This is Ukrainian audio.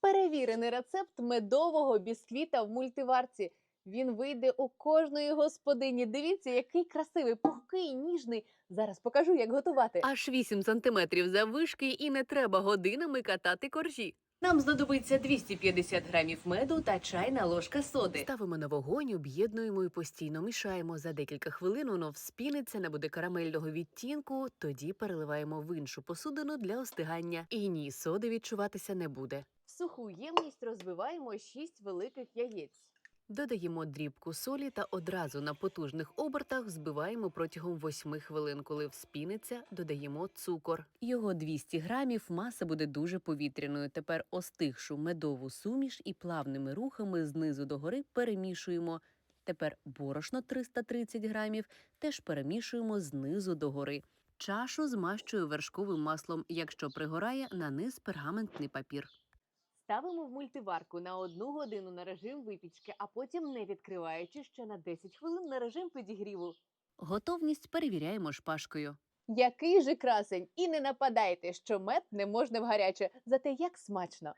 перевірений рецепт медового бісквіта в мультиварці. Він вийде у кожної господині. Дивіться, який красивий, пухкий, ніжний. Зараз покажу, як готувати. Аж 8 сантиметрів заввишки і не треба годинами катати коржі. Нам знадобиться 250 грамів меду та чайна ложка соди. Ставимо на вогонь, об'єднуємо і постійно мішаємо. За декілька хвилин воно вспіниться, не буде карамельного відтінку. Тоді переливаємо в іншу посудину для остигання. І ні, соди відчуватися не буде. В суху ємність розбиваємо 6 великих яєць. Додаємо дрібку солі та одразу на потужних обертах збиваємо протягом 8 хвилин. Коли вспіниться, додаємо цукор. Його 200 грамів, маса буде дуже повітряною. Тепер остигшу медову суміш і плавними рухами знизу до гори перемішуємо. Тепер борошно 330 грамів теж перемішуємо знизу до гори. Чашу змащую вершковим маслом. Якщо пригорає, на низ пергаментний папір. Ставимо в мультиварку на одну годину на режим випічки, а потім, не відкриваючи, ще на 10 хвилин на режим підігріву. Готовність перевіряємо шпажкою. Який же красень! І не нападайте, що мед не можна в гаряче, зате як смачно.